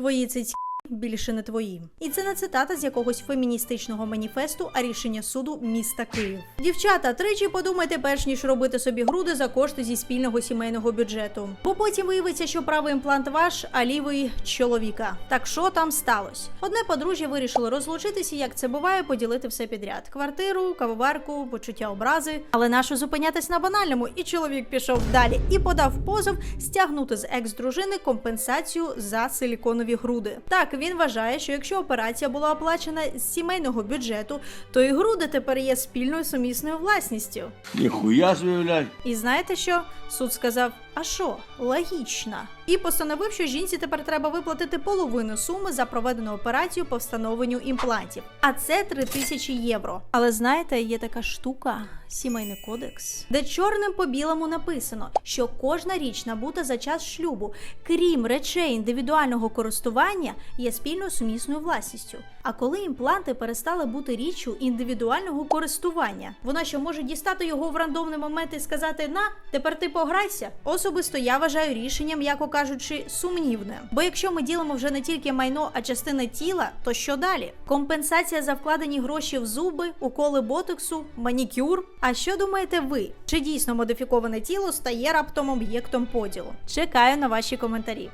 Твої цицьки більше не твої. І це не цитата з якогось феміністичного маніфесту, а рішення суду міста Київ. Дівчата, тричі подумайте, перш ніж робити собі груди за кошти зі спільного сімейного бюджету. Бо потім виявиться, що правий імплант ваш, а лівий чоловіка. Так що там сталося? Одне подружжя вирішило розлучитися, як це буває, поділити все підряд: квартиру, кавоварку, почуття образи. Але нащо зупинятись на банальному? І чоловік пішов далі і подав позов стягнути з екс-дружини компенсацію за силіконові груди. Так він вважає, що якщо операція була оплачена з сімейного бюджету, то і груди тепер є спільною сумісною власністю. Ніхуя блядь. І знаєте що? Суд сказав: а що, логічно. І постановив, що жінці тепер треба виплатити половину суми за проведену операцію по встановленню імплантів. А це 3 тисячі євро. Але знаєте, є така штука. Сімейний кодекс, де чорним по білому написано, що кожна річ набута за час шлюбу, крім речей індивідуального користування, є спільною сумісною власністю. А коли імпланти перестали бути річчю індивідуального користування, вона що може дістати його в рандомний момент і сказати: на тепер ти пограйся. Особисто я вважаю рішенням, яко кажучи, сумнівне. Бо якщо ми ділимо вже не тільки майно, а частини тіла, то що далі? Компенсація за вкладені гроші в зуби, уколи ботоксу, манікюр. А що думаєте ви? Чи дійсно модифіковане тіло стає раптом об'єктом поділу? Чекаю на ваші коментарі.